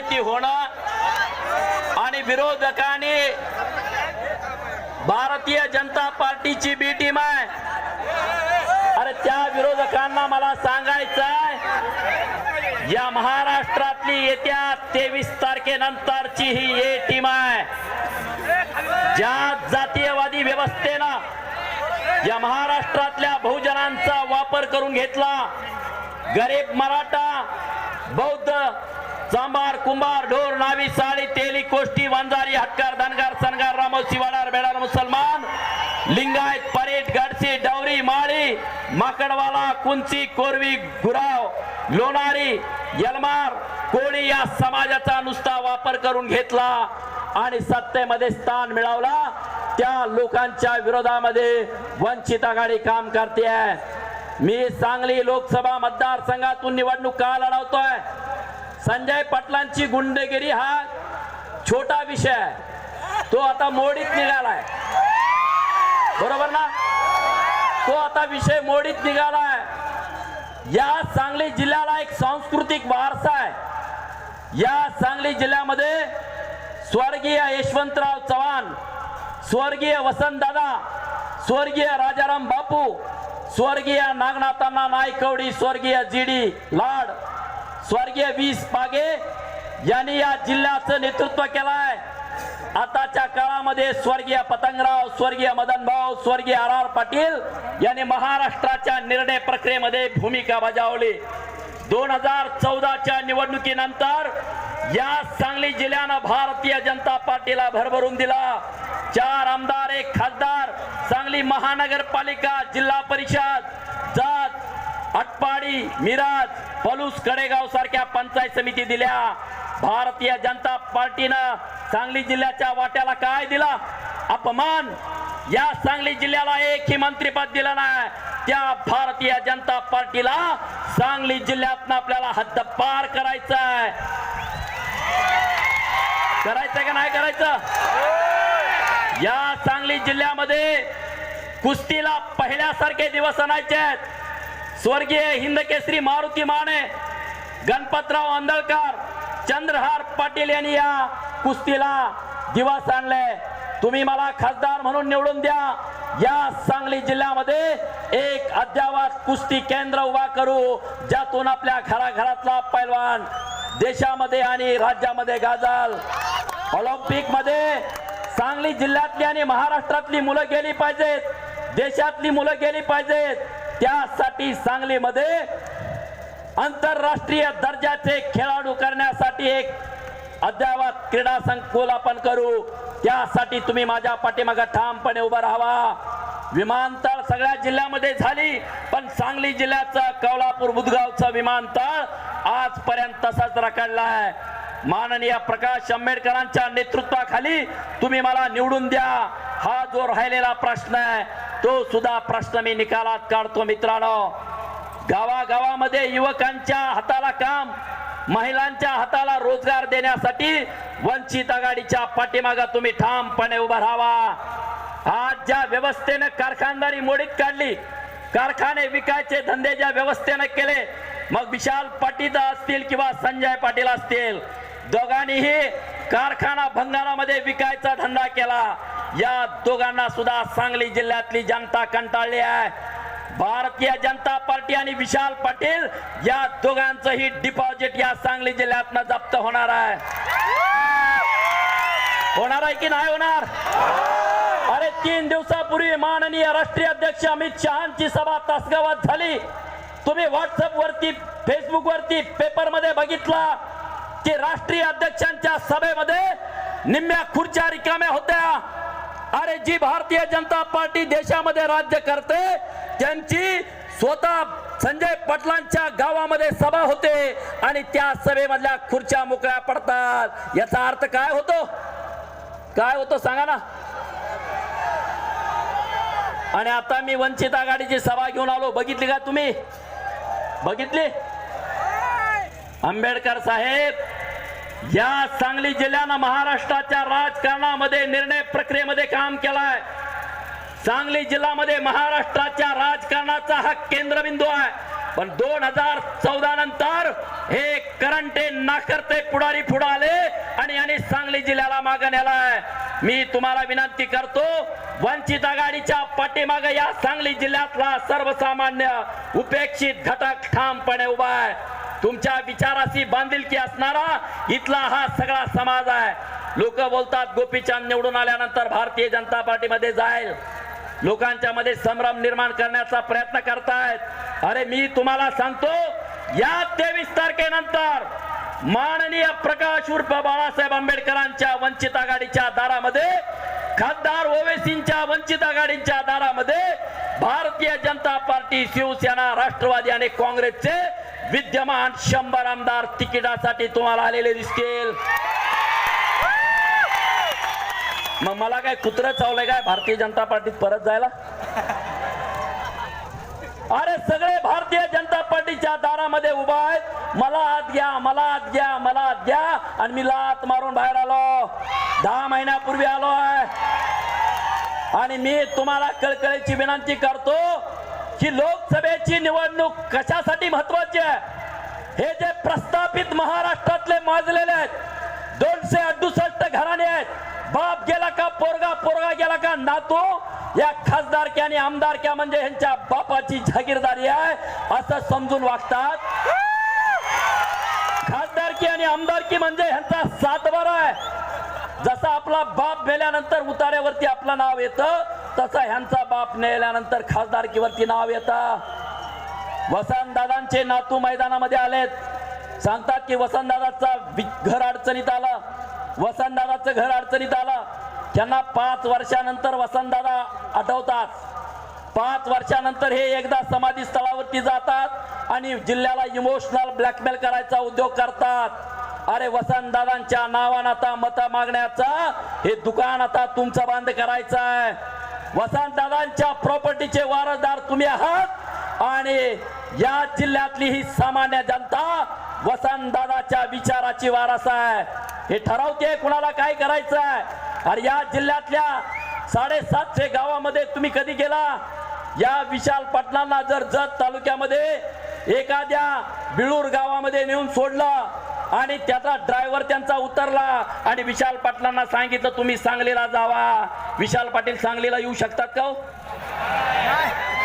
निर्मिती होणं आणि विरोधकांनी भारतीय जनता पार्टीची बी टीम आहे. अरे त्या विरोधकांना मला सांगायचं आहे या महाराष्ट्रातली येत्या तेवीस तारखेनंतरची ही ए टीम आहे. ज्या जातीयवादी व्यवस्थेनं या महाराष्ट्रातल्या बहुजनांचा वापर करून घेतला गरीब मराठा बौद्ध चांबार कुंभार ढोर नावी साळी तेली कोष्टी वंजारी हटकार धनगार सनगार रामोसी वाडार बेडार मुसलमान लिंगायत परेट गडसी डवरी माळी माकडवाला कुंची कोरवी गुराव लोणारी यलमार कोळी या समाजाचा नुसता वापर करून घेतला आणि सत्तेमध्ये स्थान मिळवला. त्या लोकांच्या विरोधामध्ये वंचित आघाडी काम करते आहे मी सांगली लोकसभा मतदारसंघातून निवडणूक का लढवतोय? संजय पाटलांची गुंडगिरी हा छोटा विषय आहे. तो आता मोडीत निघालाय. बरोबर ना? तो आता विषय मोडीत निघालाय. या सांगली जिल्ह्याला एक सांस्कृतिक वारसा आहे. या सांगली जिल्ह्यामध्ये स्वर्गीय यशवंतराव चव्हाण स्वर्गीय वसंतदादा स्वर्गीय राजाराम बापू स्वर्गीय नागनाथांना नायकवडी स्वर्गीय जी लाड स्वर्गीय वीस पागे यांनी या जिल्ह्याचं नेतृत्व केलंय. आताच्या काळामध्ये स्वर्गीय पतंगराव स्वर्गीय मदन भाऊ स्वर्गीय आर आर पाटील यांनी महाराष्ट्राच्या निर्णय प्रक्रियेमध्ये भूमिका बजावली. दोन हजार चौदाच्या निवडणुकीनंतर या सांगली जिल्ह्यानं भारतीय जनता पार्टीला भरभरून दिला. चार आमदार एक खासदार सांगली महानगरपालिका जिल्हा परिषद. अटपाडी मिराज पलूस कडेगाव सारख्या पंचायत समिती दिल्या. भारतीय जनता पार्टीनं सांगली जिल्ह्याच्या वाट्याला काय दिला? अपमान. या सांगली जिल्ह्याला एकही मंत्रीपद दिलं नाही. त्या भारतीय जनता पार्टीला सांगली जिल्ह्यातनं आपल्याला हद्दपार करायचं आहे करायचं का नाही करायचं? या सांगली जिल्ह्यामध्ये कुस्तीला पहिल्यासारखे दिवस आणायचे आहेत स्वर्गीय हिंदकेसरी मारुती माने गणपतराव आंदळकर चंद्रहार पाटील यांनी या कुस्तीला दिवस आणले. तुम्ही मला खासदार म्हणून निवडून द्या. या सांगली जिल्ह्यामध्ये एक अद्यावत कुस्ती केंद्र उभा करू ज्यातून आपल्या घराघरातला पैलवान देशामध्ये आणि राज्यामध्ये गाजल. ऑलिम्पिकमध्ये सांगली जिल्ह्यातली आणि महाराष्ट्रातली मुलं गेली पाहिजेत देशातली मुलं गेली पाहिजेत. त्यासाठी सांगलीमध्ये आंतरराष्ट्रीय दर्जाचे खेळाडू करण्यासाठी एक अद्यावत क्रीडा संकुल आपण करू. त्यासाठी तुम्ही माझ्या पाठीमागे ठामपणे उभं राहावा. विमानतळ सगळ्या जिल्ह्यामध्ये झाली पण सांगली जिल्ह्याचं कौलापूर बुधगावचं विमानतळ आजपर्यंत तसाच रखडला आहे. माननीय प्रकाश आंबेडकरांच्या नेतृत्वाखाली तुम्ही मला निवडून द्या. हा जो राहिलेला प्रश्न आहे तो सुद्धा प्रश्न मी निकालात काढतो मित्रांनो. गावागावामध्ये युवकांच्या हाताला काम महिलांच्या हाताला रोजगार देण्यासाठी वंचित आघाडीच्या पाठीमागा तुम्ही ठामपणे उभा राहावा. आज ज्या व्यवस्थेनं कारखानदारी मोडीत काढली कारखाने विकायचे धंदे ज्या व्यवस्थेनं केले मग विशाल पाटील असतील किंवा संजय पाटील असतील दोघांनीही कारखाना भंगारामध्ये विकाय केला. या दोघांना सुद्धा सांगली जिल्ह्यातली जनता कंटाळली आहे. भारतीय जनता पार्टी आणि विशाल पाटील या दोघांचंही डिपॉझिट या सांगली जिल्ह्यातनं जप्त होणार आहे. होणार आहे की नाही होणार? अरे तीन दिवसापूर्वी माननीय राष्ट्रीय अध्यक्ष अमित शहाची सभा तासगावात झाली. तुम्ही व्हॉट्सअप वरती फेसबुक वरती पेपरमध्ये बघितला की राष्ट्रीय अध्यक्षांच्या सभेमध्ये निम्म्या खुर्च्या रिकाम्या होत्या अरे जी भारतीय जनता पार्टी देशामध्ये राज्य करते त्यांची स्वतः संजय पटलांच्या गावामध्ये सभा होते आणि त्या सभेमधल्या खुर्च्या मोकळ्या पडतात. याचा अर्थ काय होतो? काय होतो सांगा ना. आणि आता मी वंचित आघाडीची सभा घेऊन आलो. बघितली का तुम्ही? बघितली? आंबेडकर साहेब या सांगली जिल्ह्यानं महाराष्ट्राच्या राजकारणामध्ये निर्णय प्रक्रियेमध्ये काम केलाय. सांगली जिल्ह्यामध्ये महाराष्ट्राच्या राजकारणाचा हा केंद्रबिंदू आहे. पण दोन हजार चौदा नंतर हे करंटे नाकरते पुढारी पुढे आले आणि यांनी सांगली जिल्ह्याला मागं नेलाय. मी तुम्हाला विनंती करतो वंचित आघाडीच्या पाठीमाग या सांगली जिल्ह्यातला सर्वसामान्य उपेक्षित घटक ठामपणे उभा आहे. तुमच्या विचाराशी बांधिलकी असणारा इथला हा सगळा समाज आहे. लोक बोलतात गोपीचंद निवडून आल्यानंतर भारतीय जनता पार्टीमध्ये जाईल. लोकांच्या मध्ये संभ्रम निर्माण करण्याचा प्रयत्न करतायत. अरे मी तुम्हाला सांगतो या तेवीस तारखेनंतर माननीय प्रकाश उर्फ बाळासाहेब आंबेडकरांच्या वंचित आघाडीच्या दारामध्ये खासदार ओवेसींच्या वंचित आघाडीच्या दारामध्ये भारतीय जनता पार्टी शिवसेना राष्ट्रवादी आणि काँग्रेसचे विद्यमान शंभर आमदार तिकिटासाठी तुम्हाला आलेले दिसतील. मग मला काय कुत्र चावलंय काय? भारतीय जनता पार्टीत परत जायला? अरे सगळे भारतीय जनता पार्टीच्या दारामध्ये उभा आहेत. मला आत घ्या मला आत घ्या मला आत घ्या आणि मी लात मारून बाहेर आलो. दहा महिन्यापूर्वी आलो आहे. आणि मी तुम्हाला कळकळीची विनंती करतो ही लोकसभेची निवडणूक कशासाठी महत्वाची आहे? हे जे प्रस्थापित महाराष्ट्रातले माजलेले आहेत दोनशे अडुसष्ट घराणे आहेत बाप गेला का पोरगा पोरगा गेला का नातू या खासदारक्या आणि आमदारक्या म्हणजे ह्यांच्या बापाची जागीरदारी आहे असं समजून वागतात. खासदारकी आणि आमदारकी म्हणजे ह्यांचा सातबारा आहे. जसा आपला बाप मेल्यानंतर उतार्यावरती आपलं नाव येतं तसा ह्यांचा बाप नेल्यानंतर खासदारकीवरती नाव येतं. वसंतदादांचे नातू मैदानामध्ये आलेत. सांगतात की वसंतदादाचा घर अडचणीत आलं. वसंतदादाचं घर अडचणीत आलं. त्यांना पाच वर्षानंतर वसंतदादा आठवतात. पाच वर्षानंतर हे एकदा समाधी स्थळावरती जातात आणि जिल्ह्याला इमोशनल ब्लॅकमेल करायचा उद्योग करतात. अरे वसंतदादांच्या नावानं आता मतं मागण्याचा हे दुकान आता तुमचं बंद करायचं आहे वसंतदादांच्या प्रॉपर्टीचे वारसदार तुम्ही आहात. आणि या जिल्ह्यातली ही सामान्य जनता वसंतदादाच्या विचाराची वारस आहे. हे ठरवते कुणाला काय करायचं आहे. आणि या जिल्ह्यातल्या साडेसातशे गावामध्ये तुम्ही कधी गेला? या विशाल पाटलांना जर जत तालुक्यामध्ये एखाद्या बिळूर गावामध्ये नेऊन सोडलं आणि त्याचा ड्रायव्हर त्यांचा उतरला. आणि विशाल पाटलांना सांगितलं तुम्ही सांगलीला जावा. विशाल पाटील सांगलीला येऊ शकतात का हो?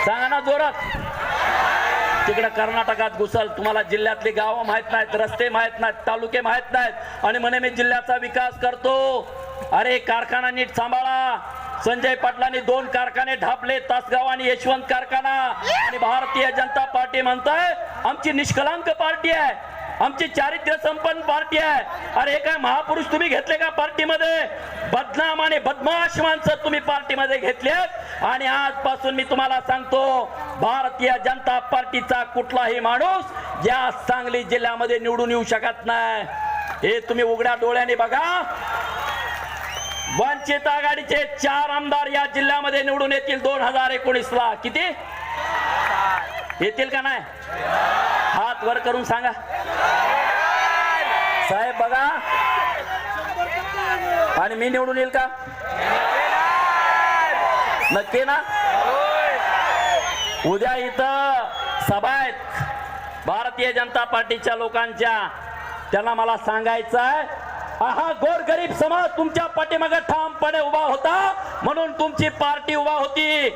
सांगा ना जोरात. तिकडे कर्नाटकात घुसल. तुम्हाला जिल्ह्यातली गावं माहीत नाहीत रस्ते माहीत नाहीत तालुके माहीत नाहीत. आणि म्हणे मी जिल्ह्याचा विकास करतो. अरे कारखाना नीट सांभाळा. संजय पाटलांनी दोन कारखाने ढापले तासगाव आणि यशवंत कारखाना. आणि भारतीय जनता पार्टी म्हणताय आमची निष्कलांक पार्टी आहे. आमची चारित्र्य संपन्न पार्टी आहे. अरे हे काय महापुरुष तुम्ही घेतले का पार्टीमध्ये? बदनाम आणि बदमाश माणसं तुम्ही पार्टीमध्ये घेतलेत. आणि आजपासून मी तुम्हाला सांगतो भारतीय जनता पार्टीचा कुठलाही माणूस या सांगली जिल्ह्यामध्ये निवडून येऊ शकत नाही. हे तुम्ही उघड्या डोळ्याने बघा. वंचित आघाडीचे चार आमदार या जिल्ह्यामध्ये निवडून येतील दोन हजार एकोणीस ला किती? येतील का नाही? हात वर करून सांगा. साहेब बघा. आणि मी निवडून येईल का? नक्की ना? उद्या इथं सभा आहेत. भारतीय जनता पार्टीच्या लोकांच्या. त्यांना मला सांगायचं आहे हा गोरगरीब समाज तुमच्या पाठीमागे ठामपणे उभा होता म्हणून तुमची पार्टी उभा होती.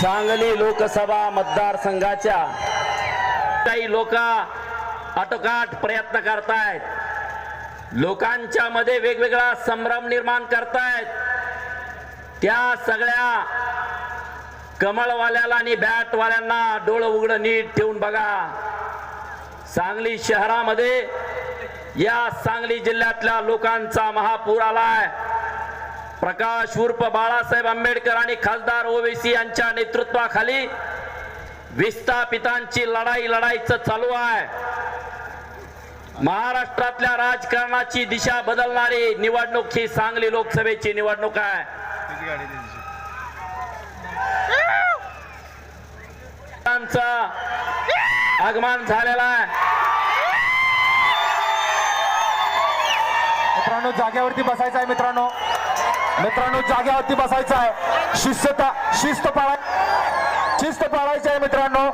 सांगली लोकसभा मतदारसंघाच्या. काही लोक आटोकाट प्रयत्न करतायत. लोकांच्या मध्ये वेगवेगळा संभ्रम निर्माण करतायत. त्या सगळ्या कमळवाल्याला आणि बॅटवाल्यांना डोळं उघडं नीट ठेवून बघा. सांगली शहरामध्ये या सांगली जिल्ह्यातल्या लोकांचा महापूर आलाय. प्रकाश उर्फ बाळासाहेब आंबेडकर आणि खासदार ओवेसी यांच्या नेतृत्वाखाली विस्थापितांची लढाई लढाईचं चालू आहे. महाराष्ट्रातल्या राजकारणाची दिशा बदलणारी निवडणूक ही सांगली लोकसभेची निवडणूक आहे. त्याची गाडी आगमन आहे. मित्रांनो जाग्यावरती बसायचं आहे मित्रांनो. मित्रांनो जाग्यावरती बसायचं आहे. शिस्तता शिस्त पाळा शिस्त पाळायची आहे मित्रांनो.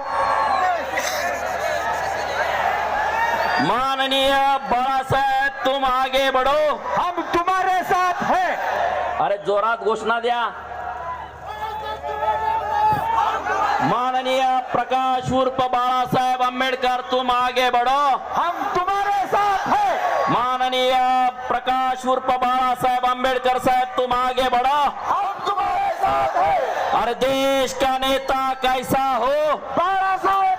माननीय बाळासाहेब तुम आगे बढो। हम तुम्हारे साथ है। अरे जोरात घोषणा द्या। माननीय प्रकाश उर्फ़ बाला साहेब अंबेडकर तुम आगे बढो। हम तुम्हारे साथ है। माननीय प्रकाश उर्फ़ बाला साहेब अंबेडकर साहब तुम आगे बढ़ो। हम तुम्हारे साथ है। अरे देश का नेता कैसा हो? बाळासाहेब